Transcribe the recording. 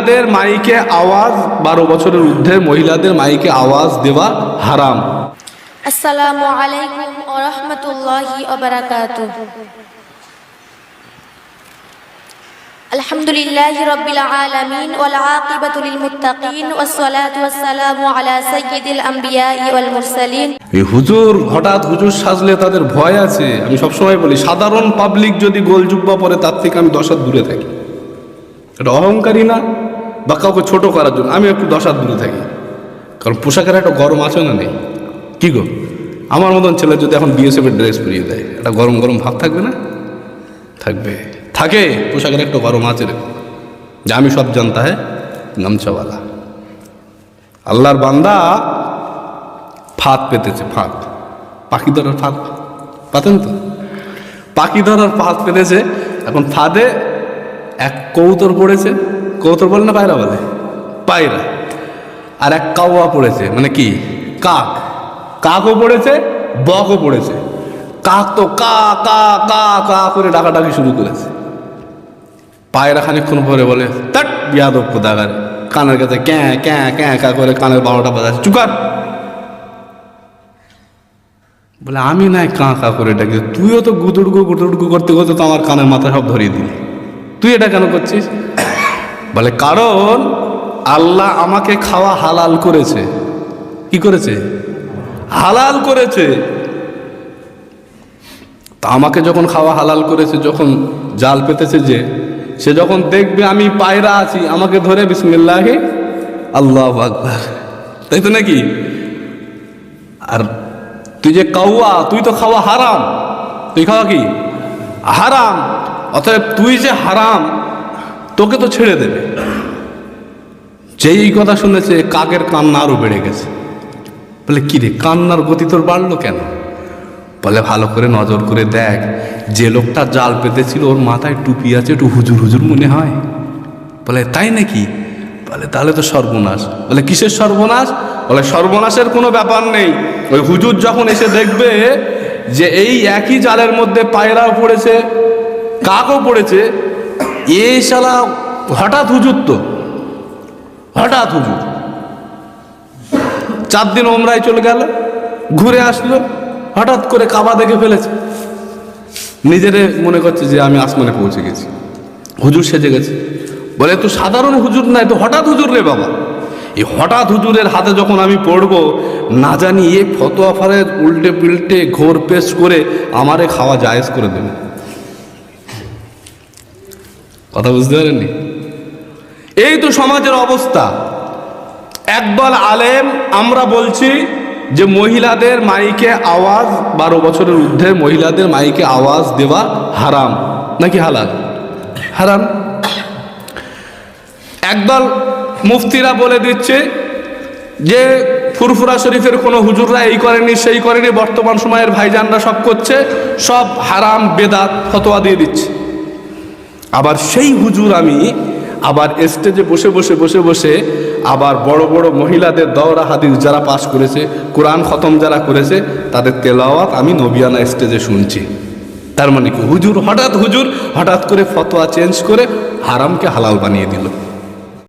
মহিলাদের মাইকে আওয়াজ বারো বছরের ঊর্ধ্বে মহিলাদের মাইকে আওয়াজ দেওয়া হারাম। আসসালামু আলাইকুম আকিবাতু লিল মুত্তাকিন ওয়াস সালাতু ওয়াস সালামু আলা সাইয়্যিদিল আমবিয়াই ওয়াল মুরসালিন। এই হুজুর হঠাৎ হুজুর সাজলে তাদের ভয় আছে। আমি সবসময় বলি সাধারণ পাবলিক যদি গোল জুব্বা পরে তার থেকে আমি দশ হাত দূরে থাকি। এটা অহংকারী না? বা কাউকে ছোট করার জন্য, আমি একটু দশ হাত দূরে থাকি। কারণ পোশাকের একটা গরম আছে না নেই। কি গো? আমার মতন ছেলে যদি এখন বিএসএফের ড্রেস পরিয়ে দেয়, একটা গরম গরম ভাব থাকবে না? থাকবে। থাকে, পোশাকের একটা গরম আছে রে যে আমি সব জানতা হ্যাঁ গামছাওয়ালা। আল্লাহর বান্দা ফাঁদ পেতেছে, ফাঁদ। পাখি ধরার ফাঁদ। পাতেন তো? পাখি ধরার ফাঁদ পেতেছে। এখন ফাঁদে এক কৌতর পড়েছে। কৌতর বলে না পায়রা বলে? পায়রা। আর এক কাওয়া পড়েছে মানে কি? কাক। কাকও পড়েছে, বকও পড়েছে। কাক তো কা কা কা কা করে ডাকাডাকি শুরু করেছে। পায়রা খানিক্ষণ পরে বলে তাট বিয়াদব কোদাগার। কানের কাছে ক্যাঁ ক্যাঁ ক্যাঁ কা করে কানের বারোটা বাজাচ্ছে। চুকার বলে, আমি নাই কাঁ, কা করে ডাকি। তুইও তো গুদুড়গু গুদুড়গু করতে করতে তো আমার কানের মাথা সব ধরিয়ে দিলি। তুই এটা কেন করছিস? বলে, কারণ আল্লাহ আমাকে খাওয়া হালাল করেছে। কি করেছে? হালাল করেছে। তা আমাকে যখন খাওয়া হালাল করেছে, যখন জাল পেতেছে যে, সে যখন দেখবে আমি পায়রা আছি, আমাকে ধরে বিসমিল্লাহে, আল্লাহ আকবার। তাই তো নাকি? আর তুই যে কাউয়া, তুই তো খাওয়া হারাম। তুই খাওয়া কি? হারাম। অতএব তুই যে হারাম তোকে তো ছেড়ে দেবে। যেই কথা শুনেছে, কাকের কান্না আরও বেড়ে গেছে। বলে কি রে কান্নার গতি তোর বাড়লো কেন? বলে, ভালো করে নজর করে দেখ, যে লোকটা জাল পেতেছিল, ওর মাথায় টুপি আছে, একটু হুজুর হুজুর মনে হয়। বলে, তাই নাকি? বলে, তাহলে তো সর্বনাশ। বলে, কিসের সর্বনাশ? বলে, সর্বনাশের কোনো ব্যাপার নেই। ওই হুজুর যখন এসে দেখবে যে, এই একই জালের মধ্যে পায়রাও পড়েছে, কাকও পড়েছে এই শালা হঠাৎ হুজুর তো। হঠাৎ হুজুর। চার দিন ওমরায় চলে গেল, ঘুরে আসলো, হঠাৎ করে কাবা দেখে ফেলেছে। নিজেরে মনে করছে যে আমি আসমানে পৌঁছে গেছি। হুজুর সেজে গেছে। বলে তো সাধারণ হুজুর না তো হঠাৎ হুজুর রে বাবা। এই হঠাৎ হুজুরের হাতে যখন আমি পড়ব, না জানি এ ফতোয়া ফারের উল্টে পিল্টে ঘোর পেশ করে আমারে খাওয়া জায়েজ করে দেবে। কথা বুঝতে পারেননি? এই তো সমাজের অবস্থা। একদল আলেম, আমরা বলছি যে মহিলাদের মাইকে আওয়াজ, বারো বছরের ঊর্ধ্বে মহিলাদের মাইকে আওয়াজ দেওয়া হারাম। নাকি হালাল? হারাম। একদল মুফতিরা বলে দিচ্ছে যে ফুরফুরা শরীফের কোনো হুজুররা এই করেনি, সেই করেনি, বর্তমান সময়ের ভাইজানরা সব করছে, সব হারাম, বেদাত, ফতোয়া দিয়ে দিচ্ছে। আবার সেই হুজুর আমি আবার স্টেজে বসে বসে বসে বসে আবার বড় বড় মহিলাদের দৌড়া হাদিস যারা পাশ করেছে, কোরআন খতম যারা করেছে, তাদের তেলাওয়াত আমি নবিয়ানা স্টেজে শুনছি। তার মানে কি? হুজুর, হঠাৎ হুজুর হঠাৎ করে ফতোয়া চেঞ্জ করে হারামকে হালাল বানিয়ে দিল।